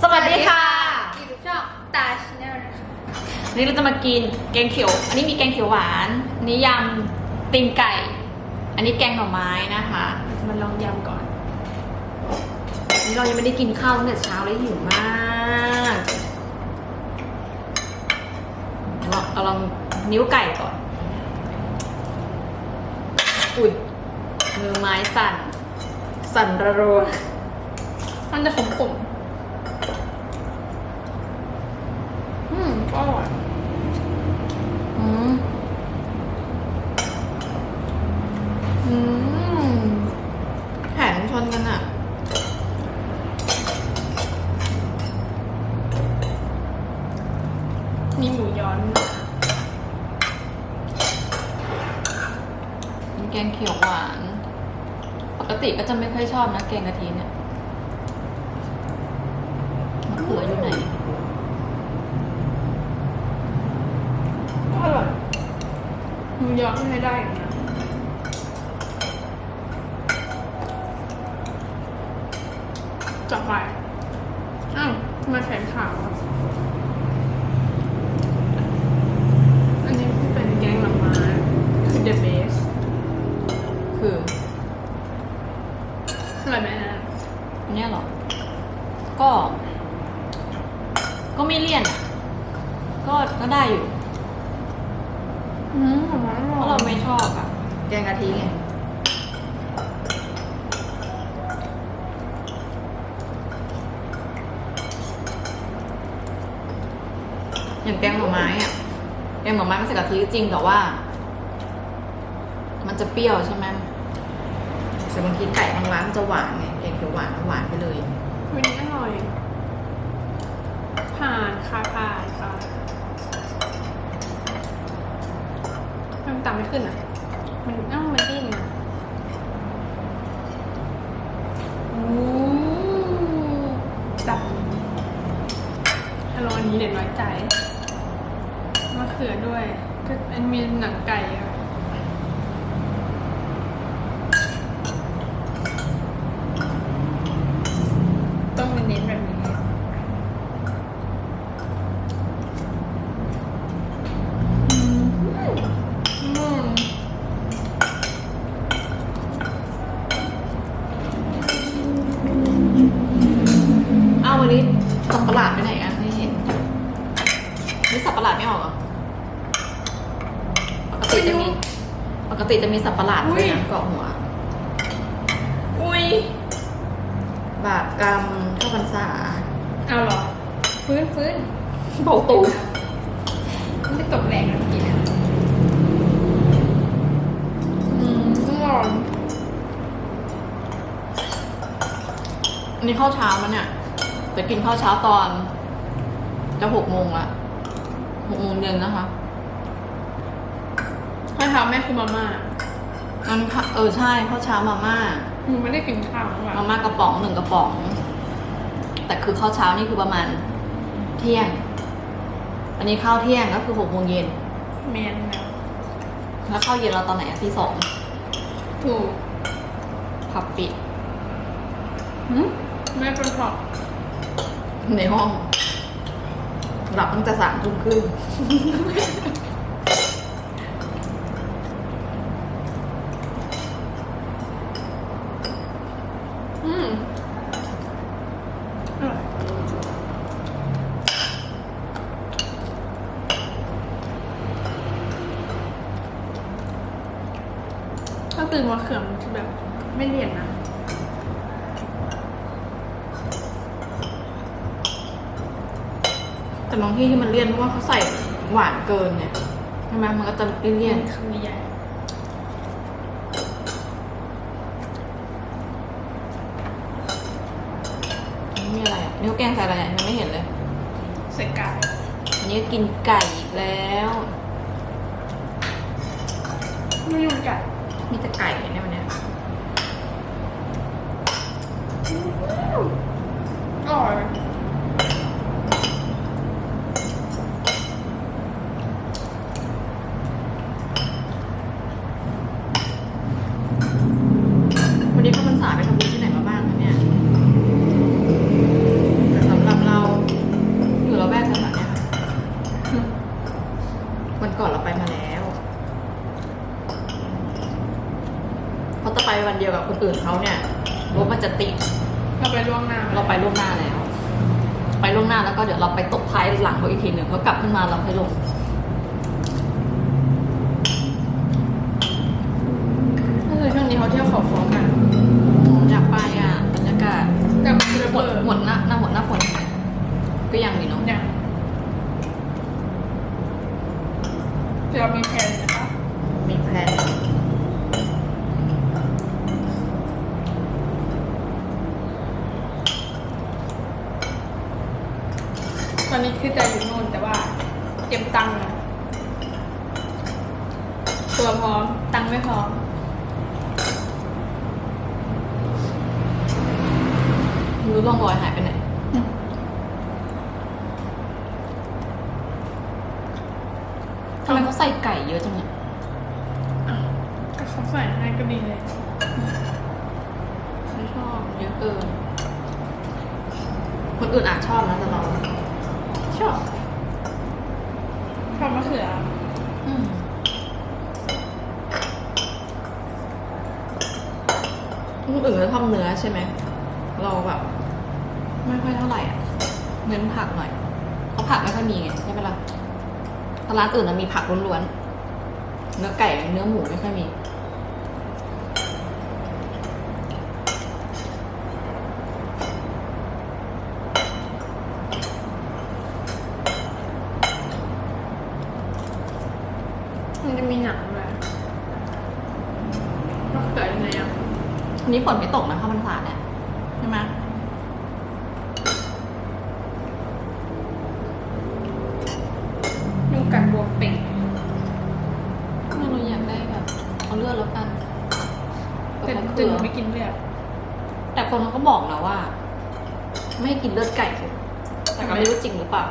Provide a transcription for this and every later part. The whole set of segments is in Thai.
สวัสดีค่ะ อยู่ทุกช่องตาชาแนลนะคะวันนี้เราจะมากินแกงเขียว อันนี้มีแกงเขียวหวาน อันนี้ยำตีนไก่ อันนี้แกงหน่อไม้นะคะจะมาลองยำก่อนอันนี้เรายังไม่ได้กินข้าวตั้งแต่เช้าเลยหิวมากเราเอาลองนิ้วไก่ก่อน อุ้ยมือไม้สั่น สั่นระรัวมันจะขมขมอืม ก็อร่อยอืมอืมแขนชนกันอะมีหมูย้อนมีแกงเขียวหวาน ปกติก็จะไม่ค่อยชอบนะแกงกะทิเนี่ยมะเขืออยู่ไหน ก็อร่อยหมู ย้อนให้ได้จับไป อย่างแกงหน่อไม้อะแกงหน่อไม้มันใส่กะทิจริงแต่ว่า มันจะเปรี้ยวใช่ไหมแต่บางทีไก่บางร้านมันจะหวานไงแกงเขียวหวานหวานไปเลยวันนี้อร่อย ผ่านค่ะผ่านค่ะมันต่ำไม่ขึ้นอะ มันเอ้ามันดิ้นอะจับฮัลโหลนี้เด็ดน้อยใจะเขือด้วยก็อันมีหนังไก่ มีสับประหลาดด้วยนะเกาะหัว อุ้ย บาปกรรมเข้าพรรษาเอาเหรอ ฟื้นฟื้นเบาตูมันจะตกแรงนะเมื่อกี้เนี่ยอืมอร่อยอันนี้ข้าวเช้ามันเนี่ยจะกินข้าวเช้าตอน จะหกโมงละหกโมงเย็นนะคะข้าวเท้าแม่คือมาม่า งั้นค่ะเออใช่ข้าวเช้ามาม่าหนูไม่ได้กินข้าวทั้งวันมาม่ากระป๋องหนึ่งกระป๋อง แต่คือข้าวเช้านี่คือประมาณเที่ยง อันนี้ข้าวเที่ยงก็คือหกโมงเย็นแมนแล้วแล้วข้าวเย็นเราตอนไหนอะที่สองถูกผับปิดหืมแม่เป็นเพราะในห้องหลับตั้งแต่สามทุ่มครึ่ง มาเขือมนจะแบบไม่เลี่ยนนะแต่บางที่ที่มันเลี่ยนเพราะว่าเขาใส่หวานเกินเนี่ยใช่ไหมมันก็จะเลี่ยนคำใหญ่ๆนี่มีอะไรอะนี่เขาแกงใส่อะไรอะยังไม่เห็นเลย ใส่ไก่อันนี้ก็กินไก่อีกแล้ว ไม่ยุ่งไก่ มีแต่ไก่เนี่ยวันเนี้ยอร่อย อื่นเขาเนี่ยรถมันจะติดเราไปล่วงหน้าเราไปล่วงหน้าแล้ว ไปล่วงหน้าแล้วก็เดี๋ยวเราไปตบท้ายหลังเขาอีกทีหนึ่งเขากลับขึ้นมาเราค่อยลงก็คือช่วงนี้เขาเที่ยวเขาคอกันอยากไปอะบรรยากาศแต่มันจะหมเปิดดหมดหน้าหน้าหมดหน้าฝนก็ยังมีเนาะอย่างเดี๋ยวเรามีแผนนะคะมี อนนี้คือใจอยู่โน่นแต่ว่าเตรียมตังค์นะตัวพร้อม ตังค์ไม่พร้อมไม่รู้ร่องรอยหายไปไหนทำไมเขาใส่ไก่เยอะจังเนี่ยอะก็เขาใส่ให้ก็ดีเลยไม่ชอบเยอะเกิน คนอื่นอาจชอบนะแต่เรา ชอบชอบมะเขืออืมคนอื่นเขาชอบเนื้อใช่ไหม เราแบบ ไม่ค่อยเท่าไหร่อะ เน้นผักหน่อยเพราะผักไม่ค่อยมีไงใช่ไหมล่ะถ้าร้านอื่นนะมีผักล้วนๆ เนื้อไก่เนื้อหมูไม่ค่อยมี มันจะมีหนังด้วยมะเขือยังไงอะ วั นนี้ฝนไม่ตกนะเข้าพรรษาเนี่ยใช่ไหมยุงกัดบวมเป่งไม่รู้อยากได้แบบเอาเลือดแล้วกันแต่กับมะจึเขืงอไม่กินเลือดแต่คนเขาก็บอกนะว่า ไม่ให้กินเลือดไก่สิแต่ก็ไม่รู้จริงหรือเปล่า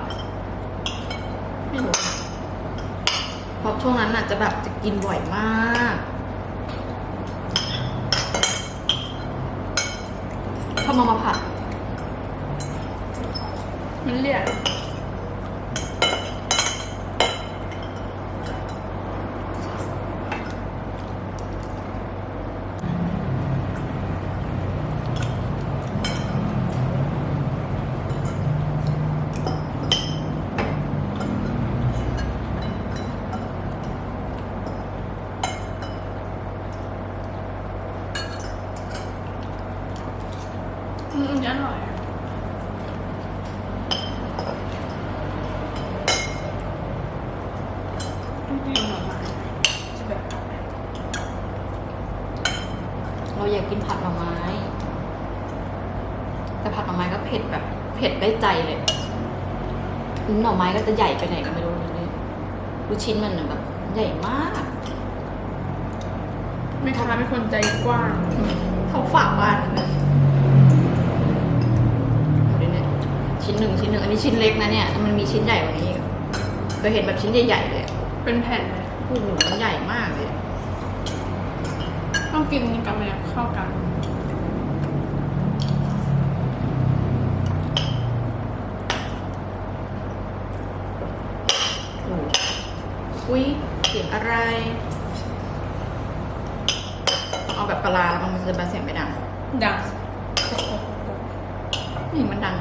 ไม่รู้เพราะช่วงนั้นอาจจะแบบจะกินบ่อยมาก ชอบมามาผัดมันเลี่ยนนี้ อร่อยอะต้องกินหน่อไม้จะแบบเราอยากกินผัดหน่อไม้ แต่ผัดหน่อไม้ก็เผ็ดแบบ เผ็ดได้ใจเลย หน่อไม้ก็จะใหญ่ไปไหนก็ไม่รู้เลยดูชิ้นมันน่ะแบบใหญ่มากแม่ค้าเป็นคนใจกว้างเขาฝากบ้านนะดู ชิ้นหนึ่งชิ้นหนึ่งอันนี้ชิ้นเล็กนะเนี่ยมันมีชิ้นใหญ่กว่านี้อีกเคยเห็นแบบชิ้นใหญ่ๆเลยอะเป็นแผ่นเลยโอ้โหมันใหญ่มากเลยต้องกินกับมันเข้ากันโอ้โหอุ้ยเสียงอะไร เอาแบบปลาร้าแล้วมันจะแบบเสียงไม่ดัง ดังนี่มันดัง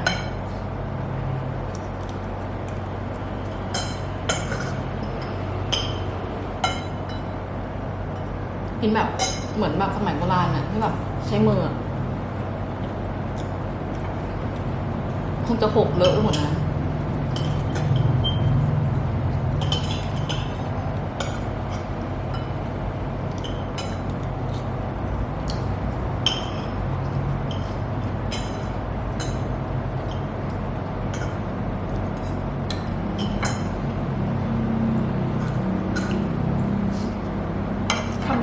กินแบบเหมือนแบบสมัยโบราณน่ะที่แบบใช้มือคงจะหกเลอะหมดนะ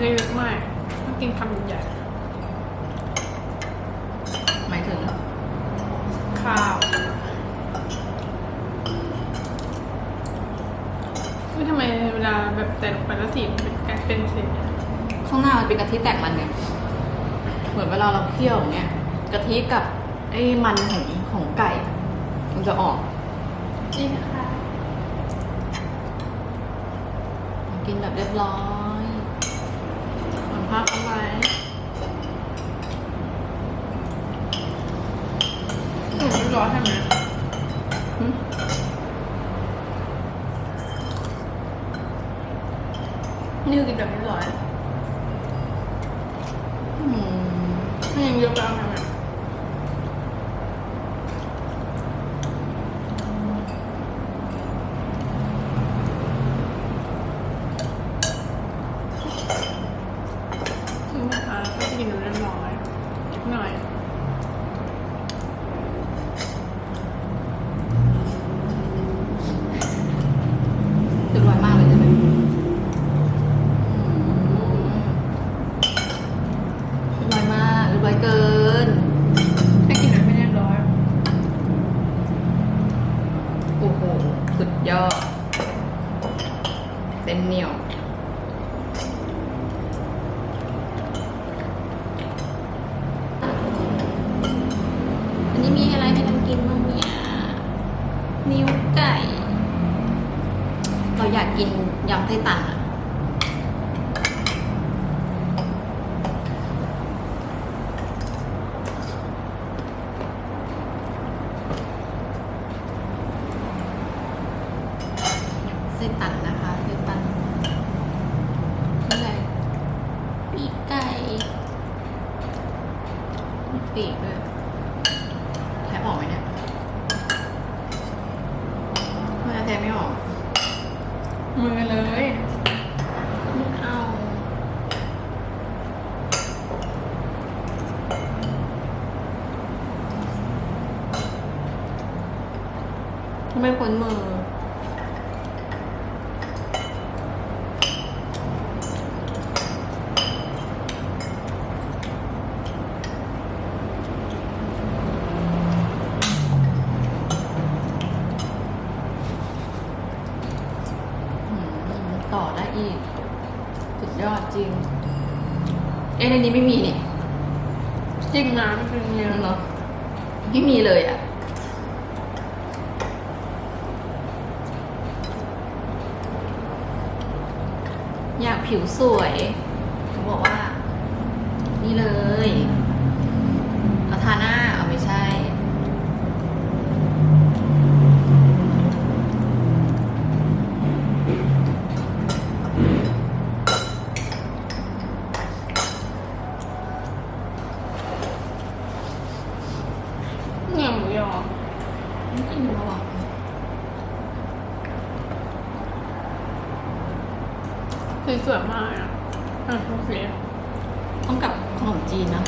คำเล็กๆมากต้องกินคำใหญ่หมายถึงๆข้าวคือทำไมเวลาแบบแต่ลงไปแล้วสีมันเป็นการเป็นสีเนี่ยข้างหน้ามันเป็นกะทิแตกมันไงเหมือนเวลาเราเคี่ยวอย่างเงี้ยกะทิกับไอ้มันของของไก่อะมันจะออกนี่ค่ะ กินแบบเรียบร้อยมัน พักเอาไว้หนูร้อนใช่ไหม มือเลยไม่เอาทำไม่พ้นมือี่สุดยอดจริง เอ๊ะในนี้ไม่มีนี่จิ้มน้ำเป็นเยอะเนาะไม่มีเลยอะ่ะอยากผิวสวยเขาบอกว่า นี่เลย คือสวยมากอะอ่โอเคต้องกับขนมจีนนะ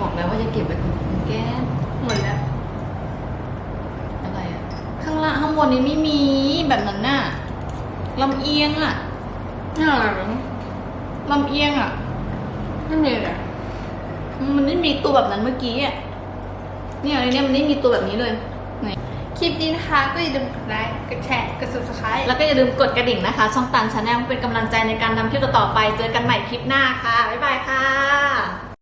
บอกแล้วว่าจะเก็บไว้คุณแก้มหมดแล้ว อะไรอะ ข้างล่างข้างบนนี้ไม่มี แบบนั้นน่ะลำเอียงอะนี่อะไรมั้งลำเอียงอะไม่มีเลยมันไม่มีตัวแบบนั้นเมื่อกี้อะเนี่ยในเนี้ยมันไม่มีตัวแบบนี้เลยไหนคลิปนี้นะคะ ก็อย่าลืมกดไลค์ กดแชร์ กด subscribe แล้วก็อย่าลืมกดกระดิ่งนะคะ ช่องตันชาแนลเป็นกำลังใจในการนำคลิปต่อๆไป เจอกันใหม่คลิปหน้าค่ะ บ๊ายบายค่ะ